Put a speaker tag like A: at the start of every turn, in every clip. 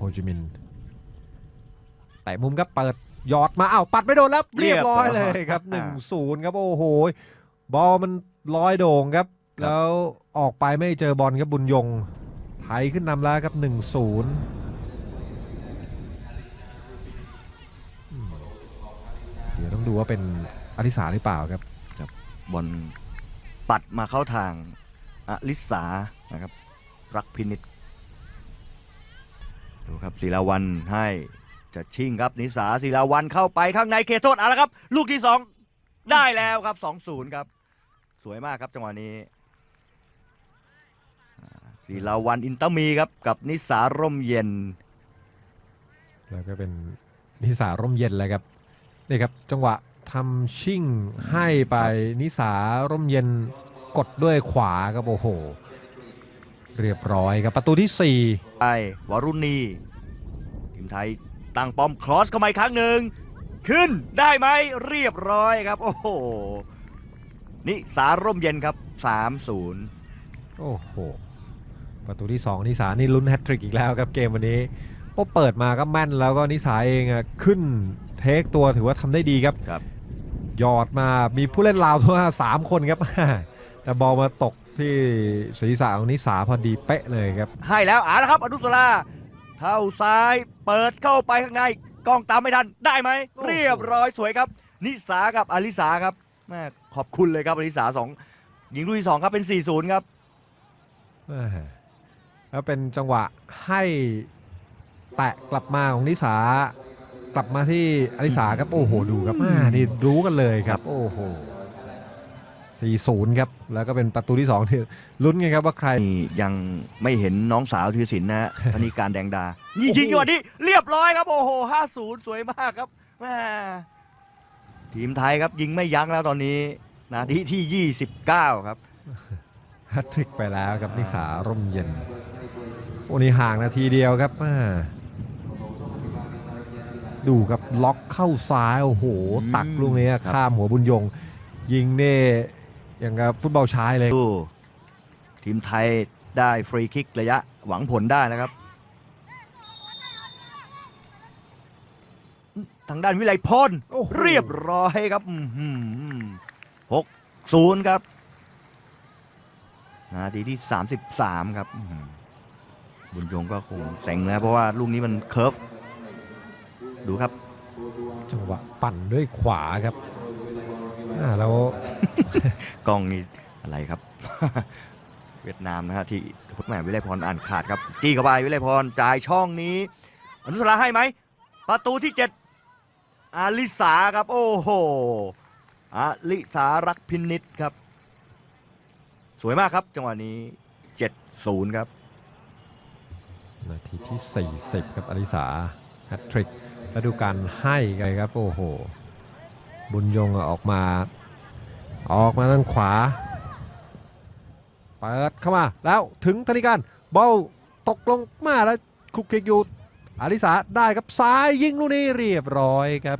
A: โฮจิมินห์แต่มุมครับเปิดหยอดมาอ้าวปัดไม่โดนแล้วเรียบร้อยเลยครับ1-0ครับโอ้โหบอลมันลอยโด่งครับ แล้วออกไปไม่เจอบอลครับบุญยงไถขึ้นนำแล้วครับ1-0อืมเดี๋ยวต้องดูว่าเป็นอธิสาหรือเปล่าครับ
B: บอลปัดมาเข้าทางอลิสานะครับรักพินิษ ดูครับศิลาวันให้จะชิงครับนิสาศิลาวันเข้าไปข้างในเขตโทษเอาละครับ ลูกที่ 2 ได้แล้วครับ 2-0 ครับ สวยมากครับจังหวะนี้ศิลาวันอินเตอร์มีครับกับนิสาร่มเย็น
A: แล้วก็เป็นนิสาร่มเย็นเลยครับนี่ครับจังหวะทำชิ่งให้ไปนิสาร่มเย็นกดด้วยขวาครับโอ้โห เรียบร้อยครับประตูที่
B: ไปวรุณีทีมไทยตั้งป้อมครอสเข้ามาอีกครั้งหนึ่งขึ้นได้ไหมเรียบร้อยครับ โอ้โหนิสาร่มเย็นครับ 3-0
A: 4 โอ้โห ประตูที่ 2 นิสานี่ลุ้นแฮตทริกอีกแล้วครับเกมวันนี้พอเปิดมาก็แม่นแล้วก็นิสาเองอะขึ้นเทคตัวถือว่าทำได้ดีครับ
B: ครับ
A: หยอดมามีผู้เล่นลาวทั่วสามคนครับ แต่บอลมาตก ที่ศีรษะของนิสาพอดีเป๊ะเลยครับ
B: ให้แล้วอ่านะครับ อนุสราเท้าซ้ายเปิดเข้าไปข้างในกล้องตามไม่ทันได้ไหม
A: โอ้โห
B: เรียบร้อยสวยครับ นิสากับอลิสาครับแม่ขอบคุณเลยครับอลิสาสองยิงลูกที่สองครับเป็น 4-0 ครับ
A: แม่แล้วเป็นจังหวะให้แตะกลับมาของนิสากลับมาที่อลิสาครับโอ้โหดูครับอ่านี่รู้กันเลยครับ โอ้โห 4-0 ครับ แล้วก็เป็นประตูที่2ที่ลุ้นไงครับว่าใคร
B: นี่ยังไม่เห็นน้องสาวธีรศิลป์นะฮะ ธนิการแดงดายิงยิงจังหวะนี้ เรียบร้อยครับ โอ้โห 5-0 สวยมากครับแม่ทีมไทยครับยิงไม่ยั้งแล้วตอนนี้ นาทีที่ 29 ครับ
A: แฮตทริกไปแล้วครับนิสาร่มเย็นโอ้นี่ห่างนาทีเดียวครับอ่าดูครับล็อกเข้าซ้าย โอ้โห
B: อืม
A: ตักลูกนี้
B: ครับ
A: ข้ามหัวบุญยง ยิงเน่ อย่างกับฟุตบอลชายเลย
B: ดูทีมไทยได้ฟรีคิกระยะหวังผลได้นะครับ ทางด้านวิไลพร
A: โอ้โห
B: เรียบร้อยครับหกศูนย์ครับนาทีที่ 33 ครับอื้อหือบุญยงก็คงเซ็งแล้วเพราะว่าลูกนี้มันเคิร์ฟ ดูครับ
A: จังหวะปั่นด้วยขวาครับ อ่าแล้ว
B: กล้องนี่อะไรครับ เวียดนามนะฮะที่คุณแม่วิไลพรอ่านขาดครับกี้เข้าไปวิไลพรจ่ายช่องนี้ อนุสราให้ไหม ประตูที่ 7 อาลิสาครับ โอ้โหอาลิสารักพินิษครับ สวยมากครับ จังหวะนี้ 7-0 ครับ
A: นาทีที่ 40 ครับอลิสาแฮตทริกแล้วดูการให้กันครับ โอ้โห บุญยงออกมา ออกมาทางขวา เปิดเข้ามาแล้วถึงธนิการบอลตกลงมาแล้วคลุกคลิกอยู่อลิสาได้ครับซ้ายยิงลูกนี้เรียบร้อยครับ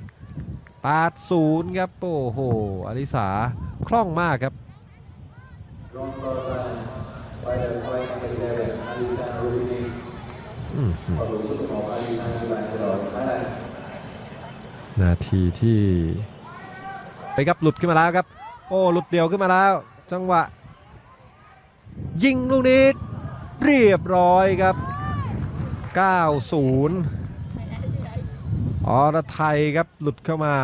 A: 8-0ครับโอ้โหอลิสาคล่องมากครับนาทีที่ ไปครับหลุดขึ้นมาแล้วครับ โอ้หลุดเดียวขึ้นมาแล้ว จังหวะ ยิงลูกนี้เรียบร้อยครับ 9-0อรไทยครับหลุดเข้ามา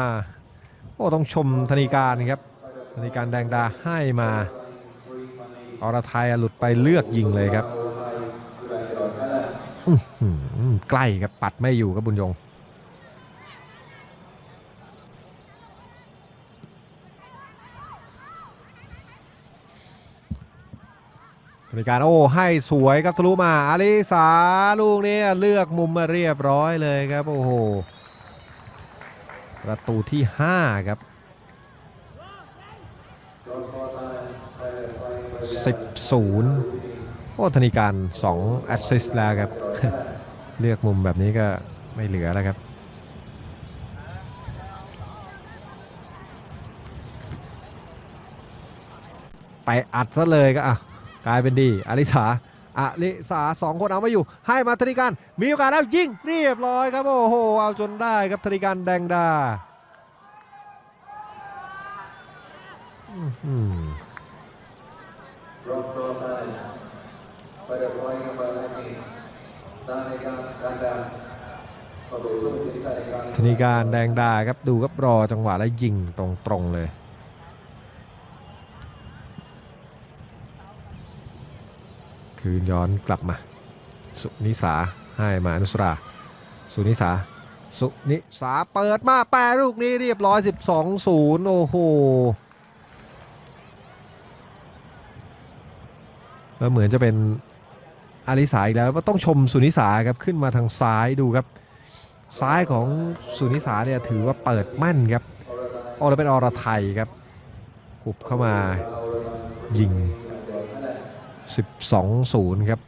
A: โอ้ต้องชมธนิการครับธนิการแดงดาให้มาอรไทยหลุดไปเลือกยิงเลยครับอื้อหือใกล้ครับปัดไม่อยู่ครับบุญยง ในการโอ้ให้สวยครับทะลุมาอาลิสาลูกนี้เลือกมุมมาเรียบร้อยเลยครับโอ้โหประตูที่ 5 ครับ 10 0 โอ้ธนิการ2แอสซิสต์แล้วครับ เลือกมุมแบบนี้ก็ไม่เหลือแล้วครับไปอัดซะเลยก็อะ กลายเป็นดีอาริสาอลิสาสองคนเอาไม่อยู่ ให้มาธนิการมีโอกาสแล้วยิงเรียบร้อยครับ โอ้โหเอาจนได้ครับธนิการแดงดาธนิการแดงดาครับดูครับรอจังหวะแล้วยิงตรงๆเลย คืนย้อนกลับมา สุนิสาให้มาอนุสรา สุนิสา สุนิสาเปิดมาแปรลูกนี้เรียบร้อย 12-0 โอ้โหแล้วเหมือนจะเป็นอาริสาอีกแล้วก็ต้องชมสุนิสาครับขึ้นมาทางซ้ายดูครับ ซ้ายของสุนิสาเนี่ยถือว่าเปิดมั่นครับออลเป็นอรไทยครับหุบเข้ามายิง 12-0 ครับ